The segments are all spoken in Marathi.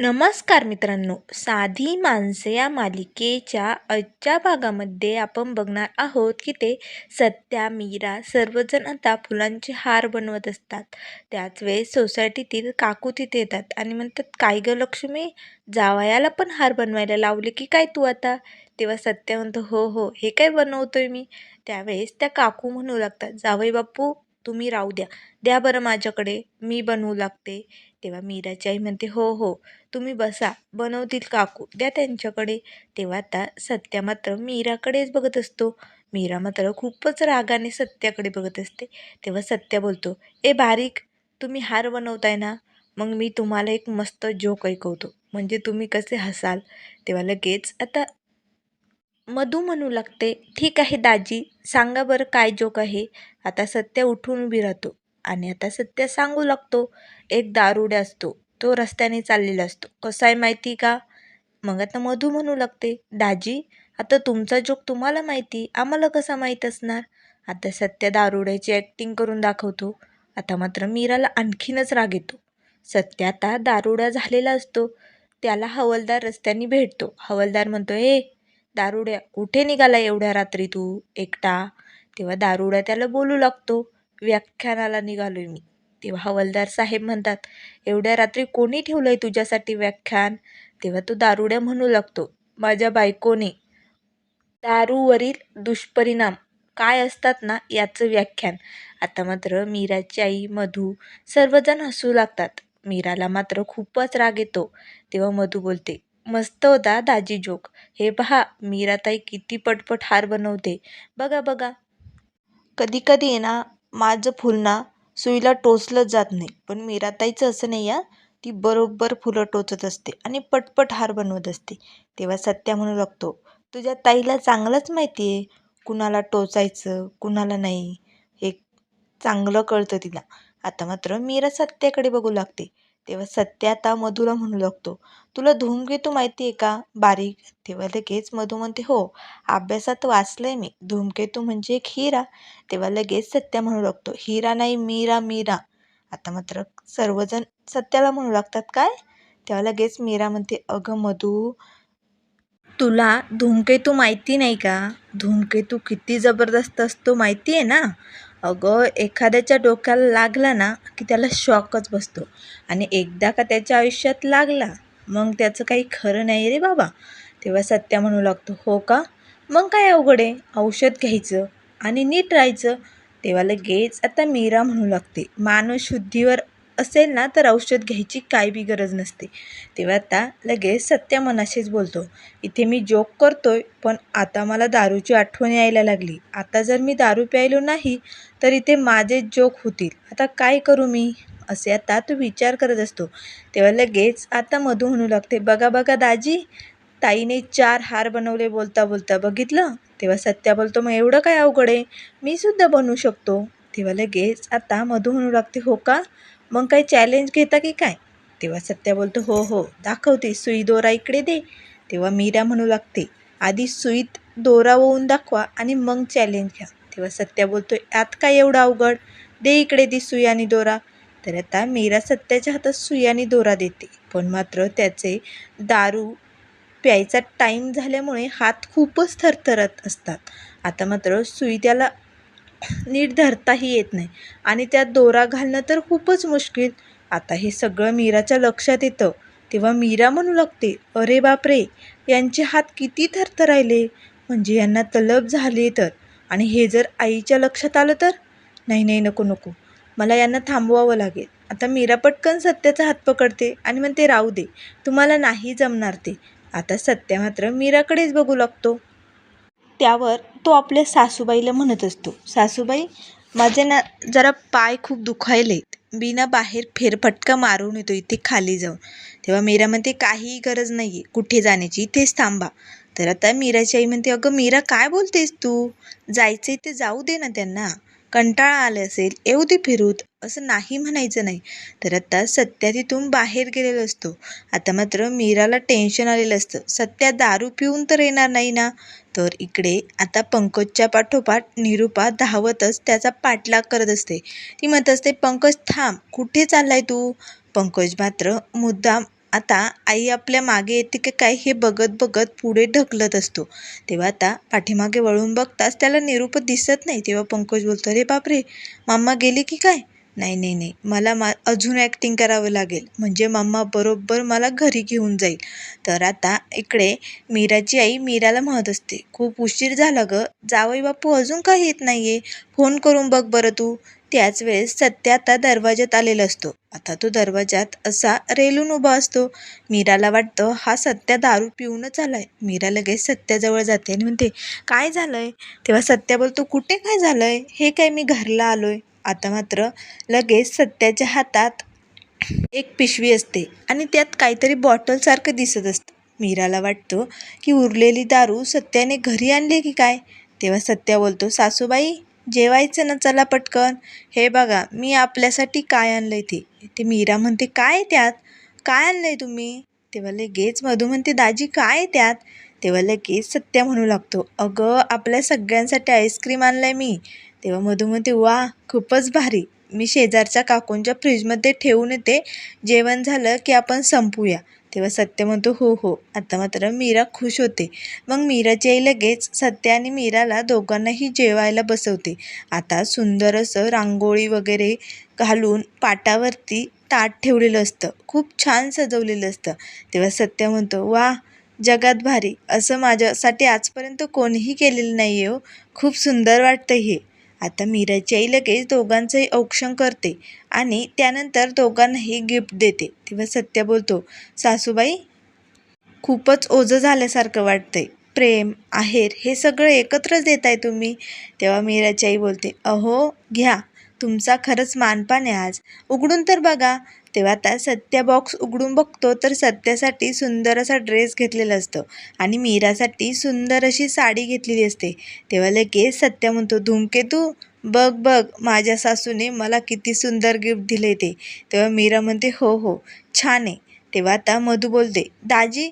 नमस्कार मित्रांनो. साधी माणसे या मालिकेच्या आजच्या भागामध्ये आपण बघणार आहोत की ते सत्या मीरा सर्वजण आता फुलांचे हार बनवत असतात. त्याच वेळेस सोसायटीतील काकू तिथे येतात आणि म्हणतात काय गं लक्ष्मी? जावयाला पण हार बनवायला लावले की काय तू आता? तेव्हा सत्या म्हणतो हो हो हे काय बनवतोय मी? त्यावेळेस त्या काकू म्हणू लागतात जावई बापू तुम्ही राहू द्या. द्या बरं माझ्याकडे मी बनवू लागते. तेव्हा मीराची आई म्हणते हो हो तुम्ही बसा बनवतील काकू द्या त्यांच्याकडे. तेव्हा आता सत्या मात्र मीराकडेच बघत असतो. मीरा मात्र खूपच रागाने सत्याकडे बघत असते. तेव्हा सत्या बोलतो ए बारीक तुम्ही हार बनवताय ना? मग मी तुम्हाला एक मस्त जोक ऐकवतो. म्हणजे तुम्ही कसे हसाल? तेव्हा लगेच आता मधू म्हणू लागते ठीक आहे दाजी सांगा बरं काय जोक आहे. आता सत्या उठून उभी राहतो आणि आता सत्या सांगू लागतो एक दारुड्या असतो तो रस्त्याने चाललेला असतो. कसा आहे माहिती का? मग आता मधू म्हणू लागते दाजी आता तुमचा जोक तुम्हाला माहिती आम्हाला कसा माहीत असणार? आता सत्या दारुड्याची ॲक्टिंग करून दाखवतो. आता मात्र मीराला आणखीनच राग येतो. सत्य आता दारुडा झालेला असतो त्याला हवलदार रस्त्याने भेटतो. हवलदार म्हणतो ए दारुड्या कुठे निघाला एवढ्या रात्री तू? एकटा? तेव्हा दारुड्या त्याला बोलू लागतो. व्याख्यानाला निघालोय मी. तेव्हा हवलदार साहेब म्हणतात एवढ्या रात्री कोणी ठेवलंय तुझ्यासाठी व्याख्यान? तेव्हा तो दारुड्या म्हणू लागतो माझ्या बायकोने. दारूवरील दुष्परिणाम काय असतात ना याचं व्याख्यान. आता मात्र मीराची आई मधू सर्वजण हसू लागतात. मीराला मात्र खूपच राग येतो. तेव्हा मधू बोलते मस्त होता दाजी जोक हे पहा मीराताई किती पटपट हार बनवते. बघा बघा. कधी कधी ना माझं फुल ना सुईला टोचलंच जात नाही. पण मीराताईचं असं नाही या ती बरोबर फुलं टोचत असते आणि पटपट हार बनवत असते. तेव्हा सत्या म्हणू लागतो तुझ्या ताईला चांगलंच माहिती आहे. कुणाला टोचायचं कुणाला नाही. हे चांगलं कळतं तिला. आता मात्र मीरा सत्याकडे बघू लागते. तेव्हा सत्या आता मधूला म्हणू लागतो. तुला धूमकेतू माहिती आहे का? बारीक. तेव्हा लगेच मधू म्हणते हो अभ्यासात वाचलंय मी. धूमकेतू म्हणजे एक हिरा. तेव्हा लगेच सत्या म्हणू लागतो हिरा नाही मीरा मीरा. आता मात्र सर्वजण सत्याला म्हणू लागतात काय? तेव्हा लगेच मीरा म्हणते अगं मधू तुला धूमकेतू माहिती नाही का? धूमकेतू किती जबरदस्त असतो माहिती आहे ना? अगं एखाद्याच्या डोक्याला लागला ना की त्याला शॉकच बसतो. आणि एकदा का त्याच्या आयुष्यात लागला मग त्याचं काही खरं नाही रे बाबा. तेव्हा सत्या म्हणू लागतो हो का? मग काय अवघड आहे? औषध घ्यायचं आणि नीट राहायचं. तेव्हा लगेच आता मीरा म्हणू लागते मानवशुद्धीवर शुद्धीवर असेल ना तर औषध घ्यायची काय बी गरज नसते. तेव्हा आता लगेच सत्या मनाशीच बोलतो. इथे मी जोक करतोय पण आता मला दारूची आठवण यायला लागली. आता जर मी दारू प्यायलो नाही तर इथे माझे जोक होतील. आता काय करू मी? असे आता तो विचार करत असतो. तेव्हा लगेच आता मधू म्हणू लागते बघा बघा दाजी ताईने चार हार बनवले बोलता बोलता बघितलं? तेव्हा सत्या बोलतो मग एवढं काय अवघड आहे? मी सुद्धा बनवू शकतो. तेव्हा लगेच आता मधू म्हणू लागते हो का? मग काही चॅलेंज घेता की काय? तेव्हा सत्या बोलतो हो हो दाखवते सुई दोरा इकडे दे. तेव्हा मीरा म्हणू लागते आधी सुईत दोरा होऊन दाखवा आणि मग चॅलेंज घ्या. तेव्हा सत्या बोलतो यात काय एवढं अवघड? दे इकडे दे सुई आणि दोरा. तर आता मीरा सत्याच्या हातात सुई आणि दोरा देते. पण मात्र त्याचे दारू प्यायचा टाईम झाल्यामुळे हात खूपच थरथरत असतात. आता मात्र सुई त्याला नीट धरताही येत नाही. आणि त्यात दोरा घालणं तर खूपच मुश्किल. आता हे सगळं मीराच्या लक्षात येतं. तेव्हा मीरा म्हणू लागते अरे बापरे यांचे हात किती थरथरायले म्हणजे यांना तलब झाली तर. आणि हे जर आईच्या लक्षात आलं तर? नाही नाही नको नको. मला यांना थांबवावं लागेल. आता मीरा पटकन सत्याचा हात पकडते आणि म्हणते राहू दे. तुम्हाला नाही जमणार ते. आता सत्या मात्र मीराकडेच बघू लागतो. त्यावर तो आपल्या सासूबाईला म्हणत असतो सासूबाई माझे ना जरा पाय खूप दुखायलेत. मी ना बाहेर फेरफटका मारून येतो इथे खाली जाऊन. तेव्हा मीरा म्हणते काहीही गरज नाही आहे कुठे जाण्याची इथेच थांबा. तर आता मीराची आई म्हणते अगं मीरा काय बोलतेस तू? जायचं आहे ते जाऊ दे ना त्यांना. कंटाळा आले असेल येऊ दे फिरूत असं नाही म्हणायचं नाही. तर आता सत्या तिथून बाहेर गेलेलो असतो. आता मात्र मीराला टेन्शन आलेलं असतं. सत्या दारू पिऊन तर येणार नाही ना? तर इकडे आता पंकजच्या पाठोपाठ निरूपा धावतच त्याचा पाठलाग करत असते. ती म्हणत असते पंकज थांब कुठे चाललाय तू? पंकज मात्र मुद्दाम आता आई आपल्या मागे येते की काय हे बघत बघत पुढे ढकलत असतो. तेव्हा आता पाठीमागे वळून बघताच त्याला निरूप दिसत नाही. तेव्हा पंकज बोलतो अरे बापरे मम्मा गेले की काय? नाही नाही नाही. मला मा अजून ॲक्टिंग करावं लागेल. म्हणजे मम्मा बरोबर मला घरी घेऊन जाईल. तर आता इकडे मीराची आई मीराला म्हणत असते खूप उशीर झाला गं. जावई बापू अजून काही येत नाही आहे फोन करून बघ बरं तू. त्याच वेळेस सत्य आता दरवाज्यात आलेला असतो. आता तो दरवाज्यात असा रेलून उभा असतो. मीराला वाटतं हा सत्या दारू पिऊनच आलाय. मीरा लगेच सत्याजवळ जाते आणि म्हणते काय झालंय? तेव्हा सत्या बोलतो कुठे काय झालंय? हे काय मी घरला आलोय. आता मात्र लगेच सत्याच्या हातात एक पिशवी असते आणि त्यात काहीतरी बॉटलसारखं दिसत असतं. मीराला वाटतं की उरलेली दारू सत्याने घरी आणली की काय? तेव्हा सत्या बोलतो सासूबाई जेवायचं ना चला पटकन. हे बघा मी आपल्यासाठी काय आणलं आहे ते? ते मीरा म्हणते काय त्यात? काय आणलं आहे तुम्ही? तेव्हा लगेच मधू म्हणते दाजी काय त्यात? तेव्हा लगेच सत्या म्हणू लागतो अगं आपल्या सगळ्यांसाठी आईस्क्रीम आणलं आहे मी. तेव्हा मधू म्हणते वा खूपच भारी. मी शेजारच्या काकूंच्या फ्रीजमध्ये ठेवून येते. जेवण झालं की आपण संपूया. तेव्हा सत्य म्हणतो हो हो. आता मात्र मीरा खुश होते. मग मीराची आई लगेच सत्य आणि मीराला दोघांनाही जेवायला बसवते. आता सुंदर असं रांगोळी वगैरे घालून पाटावरती ताट ठेवलेलं असतं. खूप छान सजवलेलं असतं. तेव्हा सत्य म्हणतो वा जगात भारी. असं माझ्यासाठी आजपर्यंत कोणीही केलेलं नाही आहे हो. खूप सुंदर वाटतं हे. आता मीराची आई लगेच दोघांचंही औक्षण करते आणि त्यानंतर दोघांनाही गिफ्ट देते. तेव्हा सत्य बोलतो सासूबाई खूपच ओझं झाल्यासारखं वाटतंय. प्रेम आहेर हे सगळं एकत्रच देताय तुम्ही? तेव्हा मीराची आई बोलते अहो घ्या. तुमचा खरंच मानपान आहे आज. उघडून तर बघा. तेव्हा आता सत्या बॉक्स उघडून बघतो तर सत्यासाठी सुंदर असा ड्रेस घेतलेला असतो. आणि मीरासाठी सुंदर अशी साडी घेतलेली असते. तेव्हा लगेच सत्या म्हणतो धूमकेतू बघ बघ माझ्या सासूने मला किती सुंदर गिफ्ट दिले ते. तेव्हा मीरा म्हणते हो हो छान आहे. तेव्हा आता मधू बोलते दाजी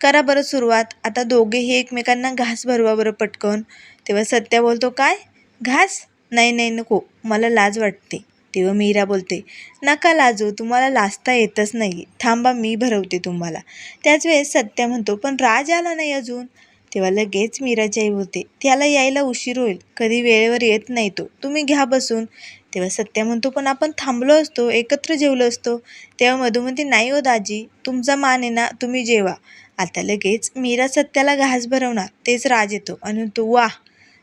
करा बरं सुरुवात. आता दोघेही एकमेकांना घास भरवा बरं पटकन. तेव्हा सत्या बोलतो काय? घास? नाही नाही नको. मला लाज वाटते. तेव्हा मीरा बोलते नका लाजू तुम्हाला लाजता येतच नाही. थांबा मी भरवते तुम्हाला. त्याच वेळेस सत्या म्हणतो पण राज आला नाही अजून. तेव्हा लगेच मीराची आई बोलते त्याला यायला उशीर होईल. कधी वेळेवर येत नाही तो. तुम्ही घ्या बसून. तेव्हा सत्या म्हणतो पण आपण थांबलो असतो एकत्र जेवलो असतो. तेव्हा मधू म्हणते नाही हो दाजी तुमचा मान आहे ना तुम्ही जेवा. आता लगेच मीरा सत्याला घास भरवणार. तेच राज येतो. आणि तो वा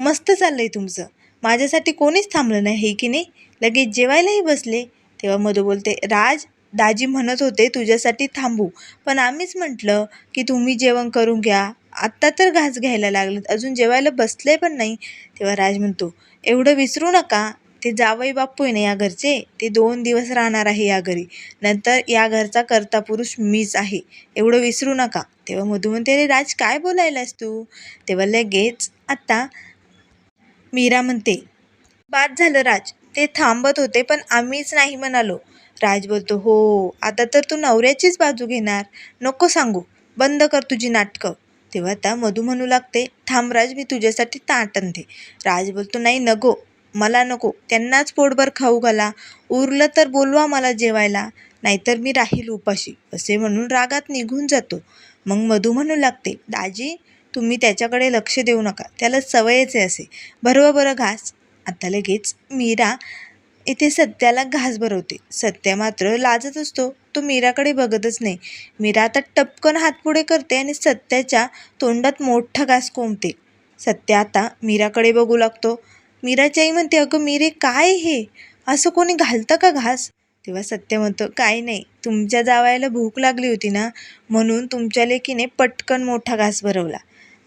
मस्त चाललंय तुमचं. माझ्यासाठी कोणीच थांबलं नाही हे की नाही? लगेच जेवायलाही बसले. तेव्हा मधू बोलते राज दाजी म्हणत होते तुझ्यासाठी थांबू. पण आम्हीच म्हटलं की तुम्ही जेवण करून घ्या. आत्ता तर घास घ्यायला लागलेत. अजून जेवायला बसले पण नाही. तेव्हा राज म्हणतो एवढं विसरू नका. ते जावई बापू आहे ना या घरचे? ते दोन दिवस राहणार आहे या घरी. नंतर या घरचा कर्ता पुरुष मीच आहे. एवढं विसरू नका. तेव्हा मधू म्हणते अरे राज काय बोलायलास तू? तेव्हा लगेच आत्ता मीरा म्हणते बाद झालं राज ते थांबत होते पण आम्हीच नाही म्हणालो. राज बोलतो हो आता तर तू नवऱ्याचीच बाजू घेणार. नको सांगू बंद कर तुझी नाटकं. तेव्हा आता मधू म्हणू लागते थांब राज मी तुझ्यासाठी ताट आणते राज बोलतो नाही नको मला नको त्यांनाच पोटभर खाऊ घाला. उरलं तर बोलवा मला जेवायला नाहीतर मी राहील उपाशी. असे म्हणून रागात निघून जातो. मग मधू म्हणू लागते दाजी तुम्ही त्याच्याकडे लक्ष देऊ नका. त्याला सवयच आहे असे. भरवा बरं घास. आता लगेच मीरा इथे सत्याला घास भरवते. सत्या मात्र लाजत असतो. तो मीराकडे बघतच नाही. मीरा आता टपकन हात पुढे करते आणि सत्याच्या तोंडात मोठा घास कोंबते. सत्या आता मीराकडे बघू लागतो. मीराची आई म्हणते अगं मीरे काय हे? असं कोणी घालतं का घास? तेव्हा सत्य म्हणतो काय नाही. तुमच्या जावायला भूक लागली होती ना? म्हणून तुमच्या लेकीने पटकन मोठा घास भरवला.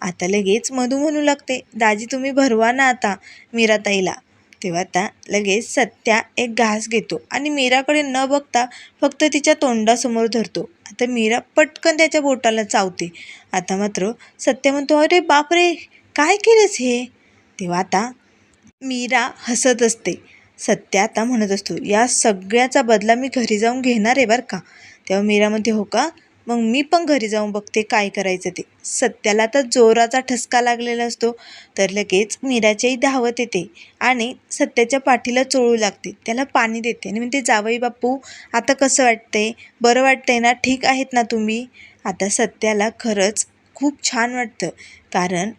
आता लगेच मधू म्हणू लागते दाजी तुम्ही भरवा ना आता मीराताईला. तेव्हा आता लगेच सत्या एक घास घेतो आणि मीराकडे न बघता फक्त तिच्या तोंडासमोर धरतो. आता मीरा पटकन त्याच्या बोटाला चावते. आता मात्र सत्य म्हणतो अरे बापरे काय केलंस हे? तेव्हा आता मीरा हसत असते. सत्य आता म्हणत असतो या सगळ्याचा बदला मी घरी जाऊन घेणार आहे बरं का? तेव्हा मीरा म्हणते हो का? मग मी पण घरी जाऊन बघते काय करायचं ते. सत्याला तर जोराचा ठसका लागलेला असतो तर लगेच मीराच्याही धावत येते आणि सत्याच्या पाठीला चोळू लागते. त्याला पाणी देते आणि म्हणते जावई बापू आता कसं वाटतंय? बरं वाटतंय ना? ठीक आहेत ना तुम्ही? आता सत्याला खरंच खूप छान वाटतं कारण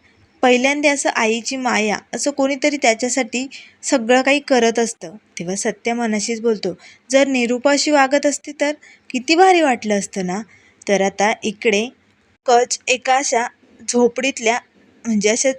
पहिल्यांदा असं आईची माया असं कोणीतरी त्याच्यासाठी सगळं काही करत असतं. तेव्हा सत्य मनाशीच बोलतो जर निरूपाशी वागत असते तर किती भारी वाटलं असतं ना? तर आता इकडे कच एका अशा झोपडीतल्या म्हणजे अशा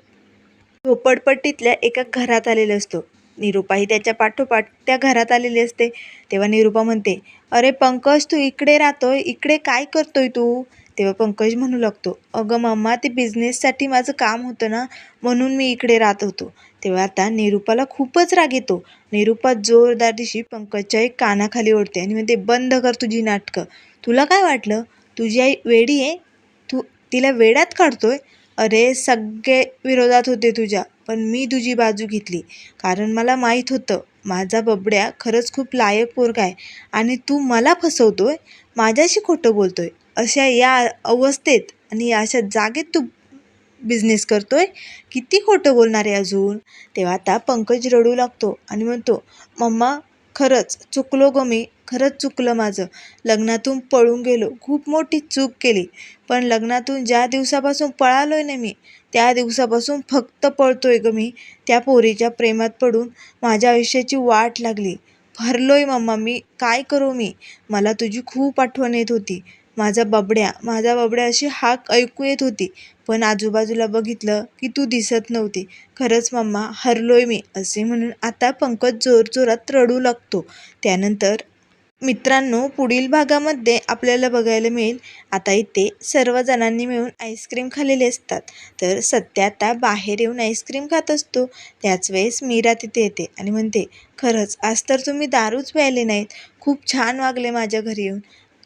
झोपडपट्टीतल्या एका घरात आलेला असतो. निरूपाही त्याच्या पाठोपाठ त्या घरात आलेली असते. तेव्हा निरूपा म्हणते अरे पंकज तू इकडे राहतोय? इकडे काय करतोय तू? तेव्हा पंकज म्हणू लागतो अगं मम्मा ते बिझनेससाठी माझं काम होतं ना म्हणून मी इकडे राहत होतो. तेव्हा आता निरूपाला खूपच राग येतो. निरूपा जोरदार दिशी पंकजच्या एक कानाखाली ओढते आणि म्हणते बंद कर तुझी नाटकं. तुला काय वाटलं? तुझी आई वेडी आहे? तू तिला वेड्यात काढतोय? अरे सगळे विरोधात होते तुझ्या पण मी तुझी बाजू घेतली. कारण मला माहीत होतं माझा बबड्या खरंच खूप लायक पोरगा आहे आणि तू मला फसवतोय? माझ्याशी खोटं बोलतोय? अशा या अवस्थेत आणि अशा जागेत तू बिझनेस करतोय? किती खोटं बोलणार आहे अजून? तेव्हा आता पंकज रडू लागतो आणि म्हणतो मम्मा खरंच चुकलो गं मी. खरंच चुकलं माझं. लग्नातून पळून गेलो. खूप मोठी चूक केली. पण लग्नातून ज्या दिवसापासून पळालो आहे ना मी त्या दिवसापासून फक्त पळतोय गं मी. त्या पोरीच्या प्रेमात पडून माझ्या आयुष्याची वाट लागली. भरलोय मम्मा मी काय करू मी? मला तुझी खूप आठवण येत होती. माझा बबड्या माझा बबड्या अशी हाक ऐकू येत होती. पण आजूबाजूला बघितलं की तू दिसत नव्हती. खरंच मम्मा हरलोय मी असे म्हणून आता पंकज जोरजोरात रडू लागतो. त्यानंतर मित्रांनो पुढील भागामध्ये आपल्याला बघायला मिळेल. आता इथे सर्वजणांनी मिळून आईस्क्रीम खाल्लेले असतात. तर सत्य आता बाहेर येऊन आईस्क्रीम खात असतो. त्याच वेळेस मीरा तिथे येते आणि म्हणते खरंच आज तर तुम्ही दारूच प्यायले नाहीत. खूप छान वागले माझ्या घरी येऊन.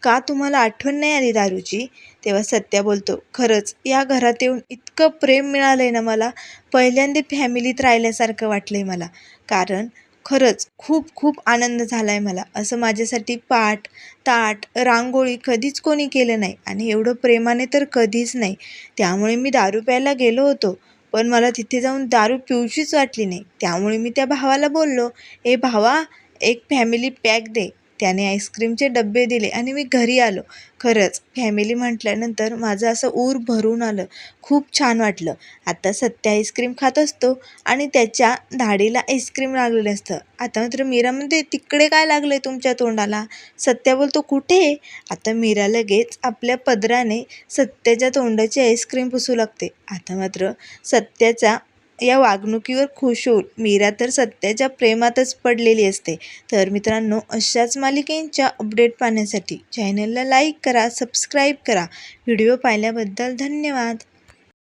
का तुम्हाला आठवण नाही आली दारूची? तेव्हा सत्या बोलतो खरंच या घरात येऊन इतकं प्रेम मिळालं आहे ना मला. पहिल्यांदा फॅमिलीत राहिल्यासारखं वाटलं आहे मला. कारण खरंच खूप खूप आनंद झाला आहे मला. असं माझ्यासाठी पाट ताट रांगोळी कधीच कोणी केलं नाही आणि एवढं प्रेमाने तर कधीच नाही. त्यामुळे मी दारू प्यायला गेलो होतो पण मला तिथे जाऊन दारू पिऊशीच वाटली नाही. त्यामुळे मी त्या भावाला बोललो ए भावा एक फॅमिली पॅक दे. त्याने आईस्क्रीमचे डबे दिले आणि मी घरी आलो. खरंच फॅमिली म्हटल्यानंतर माझं असं ऊर भरून आलं. खूप छान वाटलं. आता सत्य आईस्क्रीम खात असतो आणि त्याच्या धाडीला आईस्क्रीम लागलेलं असतं. आता मात्र मीरा म्हणते तिकडे काय लागलं आहे तुमच्या तोंडाला? सत्या बोलतो कुठे? आता मीरा लगेच आपल्या पदराने सत्याच्या तोंडाची आईस्क्रीम पुसू लागते. आता मात्र सत्याचा या वागणुकीवर खुश होऊन मीरा तर सत्याच्या प्रेमातच पडलेली असते. तर मित्रांनो अशाच मालिकेंच्या अपडेट पाहण्यासाठी चॅनलला लाईक करा सबस्क्राईब करा. व्हिडिओ पाहिल्याबद्दल धन्यवाद.